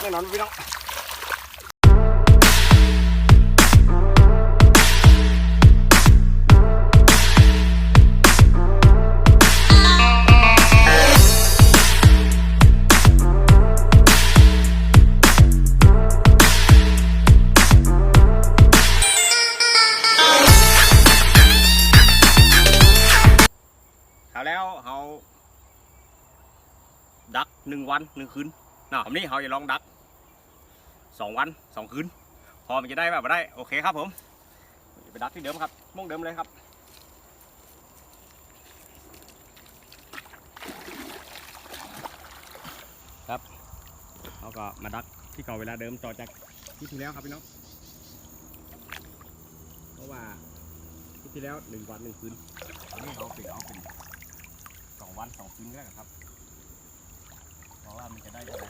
แน่นอนพี่น้องเอาแล้วเขาดักหนึ่งวันหนึ่งคืน เนาะวันนี้เขาจะลองดักสองวันสองคืน พอมันจะได้แบบได้ โอเคครับผมจะไปดักที่เดิมครับมุ่งเดิมเลยครับครับเขาก็มาดักที่เก่าเวลาเดิมต่อจากที่ที่แล้วครับพี่น้องเพราะว่าที่ที่แล้วหนึ่งวันหนึ่งคืนอันนี้เขาเป็นเอาเป็นสองวันสองคืนก็ได้ครับเพราะว่ามันจะได้อะไร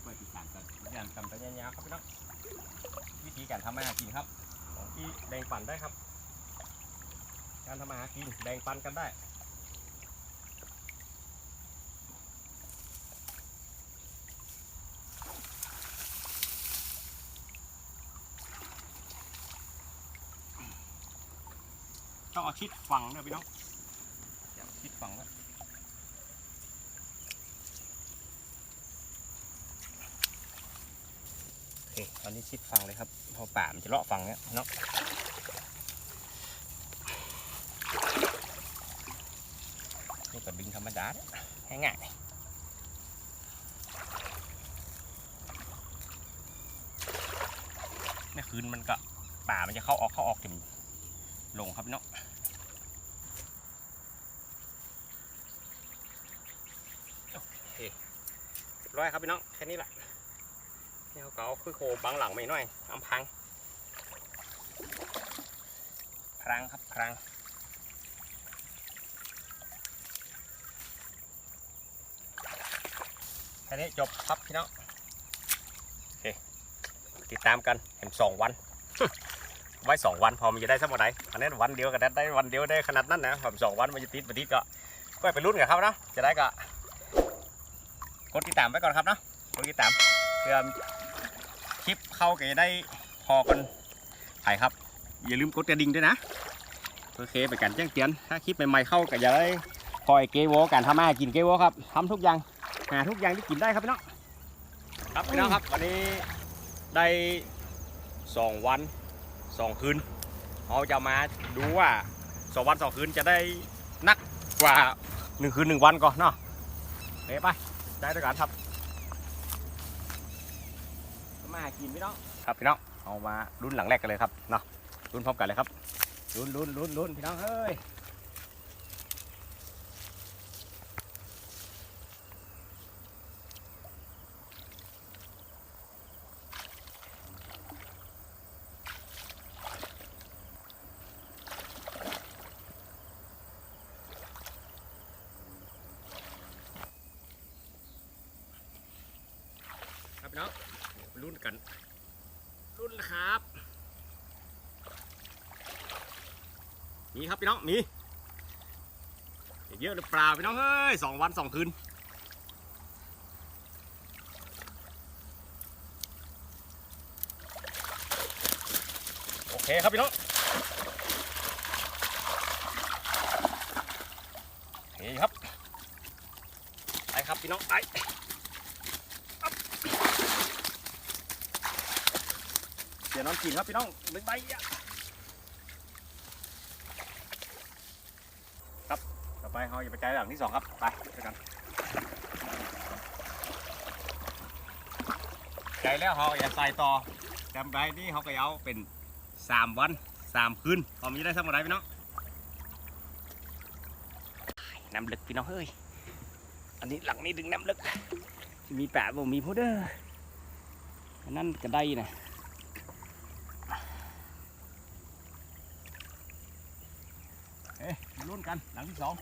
เพื่อติดตามกันอย่างจำไป ยาวๆครับพี่น้องวิธีการทำมาหากินครับ ของที่แบ่งปั่นได้ครับ การทำมาหากินแบ่งปั่นกันได้ต้องเอาชิดฝั่งเนี่ยพี่น้องชิดฝั่งไว้โอเค ตอนนี้ชิดฝั่งเลยครับพอป่ามันจะเลาะฝั่งเนี้ยเนาะนี่ก็ดึงธรรมดาเนี่ยง่ายๆเนี่ยคืนมันก็ป่ามันจะเข้าออกเข้าออกถึงลงครับพี่น้องเรียบร้อยครับพี่น้อง แค่นี้แหละ เขาก็เอาคือโคบังหลังไม่น้อยอำพังพรังครับพรังแค่นี้จบครับพี่น้องโอเคติดตามกันเห็นสองวัน ไว้สองวันพอมันจะได้สักวันไหนอันนี้วันเดียวก็ได้ได้วันเดียวได้ขนาดนั้นนะผมสองวันมันจะติดมาติดก็ก็ไปรุ่นกันครับเนาะจะได้ก็กดติดตามไว้ก่อนครับเนาะกดติดตามเพื่อ ลิปเข้าก็จะได้พอกันถ่ายครับ อย่าลืมกดกระดิ่งด้วยนะโอเคเป็นการแจ้งเตือนถ้าคลิปใหม่ๆเข้าก็อย่าได้คอยเกวโวการทำอาหารกินเกวโวครับทำทุกอย่างหาทุกอย่างที่กินได้ครับพี่น้องครับพี่น้องครับวันนี้ได้สองวันสองคืนเราจะมาดูว่าสองวันสองคืนจะได้นักกว่าหนึ่งคืนหนึ่งวันก่อนเนาะเฮ้ไปได้ด้วยกันครับ มาหากินพี่น้องครับพี่น้องเอามารุ่นหลังแรกกันเลยครับเนาะรุ่นพร้อมกันเลยครับรุ่นรุ่นรุ่นรุ่นพี่น้องเฮ้ยครับพี่น้อง รุ่นกัน รุ่นนะครับ มีครับพี่น้อง มี เยอะหรือเปล่าพี่น้อง เฮ้ยสองวันสองคืนโอเคครับพี่น้องโอเคครับไปครับพี่น้องไป ดี๋ยวน้องกินครับพี่น้องเป็นใบครับต่อไปเราจะไปใจหลังที่สองครับไปด้วยกันใจแล้วเราอย่าใส่ต่อจำได้นี่เขาก็เอาเป็นสามวันสามคืนพอมีได้สักเมื่อไรพี่น้องน้ำลึกพี่น้องเฮ้ยอันนี้หลังนี้ดึงน้ำลึกมีแปะบ่มีพูดเด้อนนั่นก็ได้นะ เอ๊ะมา ลุ้นกัน หลังที่สอง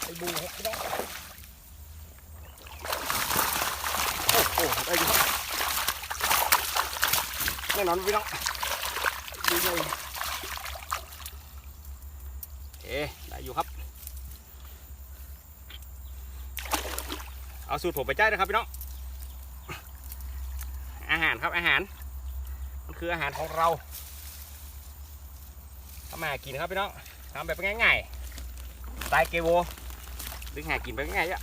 ไอ้บูหกพี่น้องโอ้โหได้อยู่ครับแน่นอนพี่น้องดูเลยเอ๊ได้อยู่ครับ เอาสูตรผมไปจ่ายนะครับพี่น้องอาหารครับอาหาร มันคืออาหารของเราทำมาหากินครับพี่น้องทำแบบง่ายๆสไตล์เกโวดึงหากินไปง่ายๆอะ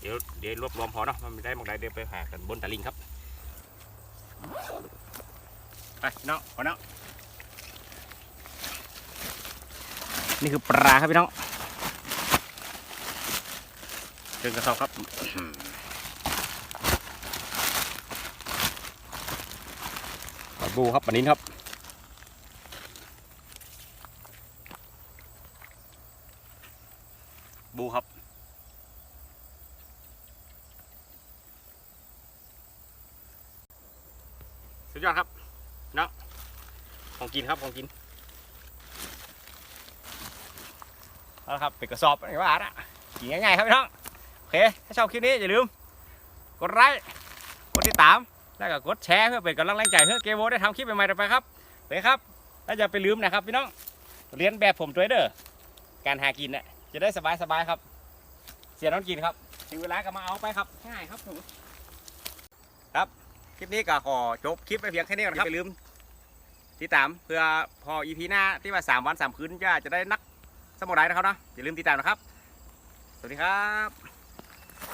เดี๋ยวเดี๋ยวรวบรวมพอเนาะมันไม่ได้หมองใดเดี๋ยวไปหากันบนตะลิงครับไปน้องพอเนาะนี่คือปลาครับพี่น้อง เดินกระสอบครับปลาบูครับปลานิ้นครับบูครับสุดยอดครับเนาะของกินครับของกินเอาละครับเป็นกระสอบอะไรว่าอะกินง่ายๆครับพี่น้องโอเค ถ้าชอบคลิปนี้อย่าลืม กดไลค์ กดติดตาม แล้วก็กดแชร์เพื่อเป็นกำลังแรงใจให้เกมโวได้ทำคลิปใหม่ๆต่อไปครับไปครับแล้วอย่าไปลืมนะครับพี่น้อง เรียนแบบผมด้วยเด้อ การหากินน่ะจะได้สบายๆครับ เสียน้องกินครับ ถึงเวลาก็มาเอาไปครับ ง่ายครับผม ครับ คลิปนี้ก็ขอจบคลิปไปเพียงแค่นี้ก่อนครับอย่าลืมติดตามเพื่อพออีพีหน้าที่ว่าสามวันสามคืนจะจะได้นักสมุไรนะครับเนาะอย่าลืมติดตามนะครับ สวัสดีครับ